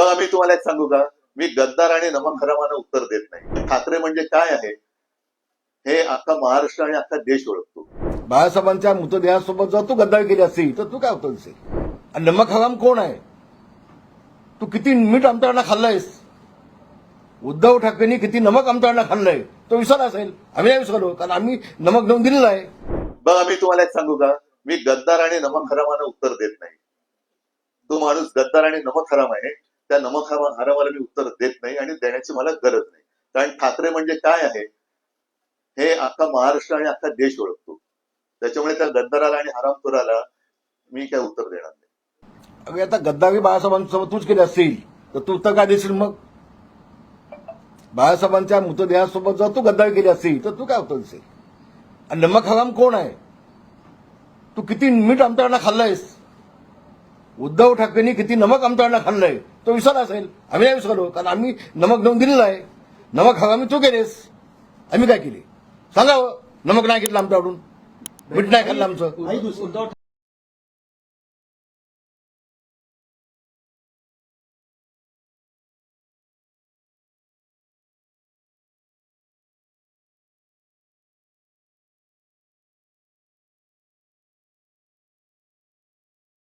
बघा मी तुम्हाला एक सांगू का? मी गद्दार आणि नमक हरामानं उत्तर देत नाही. ठाकरे म्हणजे काय आहे? हे अख्खा महाराष्ट्र आणि अख्खा देश ओळखतो. बाळासाहेबांच्या मृतदेहासोबत जर तू गद्दारी केली असती तर तू काय आणि नमक हराम कोण आहे? तू किती मीठ आमच्याकडनं खाल्लंयस? उद्धव ठाकरेंनी किती नमक आमच्याकडनं खाल्लंय? तो विसरला असेल. आम्ही नाही विसरलो कारण आम्ही नमक देऊन दिलेलं आहे. बघा मी तुम्हाला एक सांगू का? मी गद्दार आणि नमक हरामानं उत्तर देत नाही. तो माणूस गद्दार आणि नमक हराम आहे. त्या नमक हराम- मी उत्तर देत नाही आणि देण्याची मला गरज नाही. कारण ठाकरे म्हणजे काय आहे? हे अख्खा महाराष्ट्र आणि अख्खा देश ओळखतो. त्याच्यामुळे त्या गद्दाराला आणि हरामखोराला मी काय उत्तर देणार नाही. आता गद्दारी बाळासाहेबांसोबत तूच केली असतील तर तू उत्तर काय देशील मग? बाळासाहेबांच्या मृतदेहासोबत जर तू गद्दारी केली असतील तर तू काय उत्तर देशील? आणि नमक हराम कोण आहे? तू किती मीठ आमच्याकडनं खाल्लंयस? उद्धव ठाकरेंनी किती नमक आमच्याकडनं खाल्लंय तो विसरला असेल. आम्ही नाही विसरलो कारण आम्ही नमक देऊन दिलेला आहे. नमक हरामी तू केलेस. आम्ही काय केली? सांगावं नमक नाही घेतलं आमच्याकडून. मीठ नाही खाल्लं आमचं. उद्धव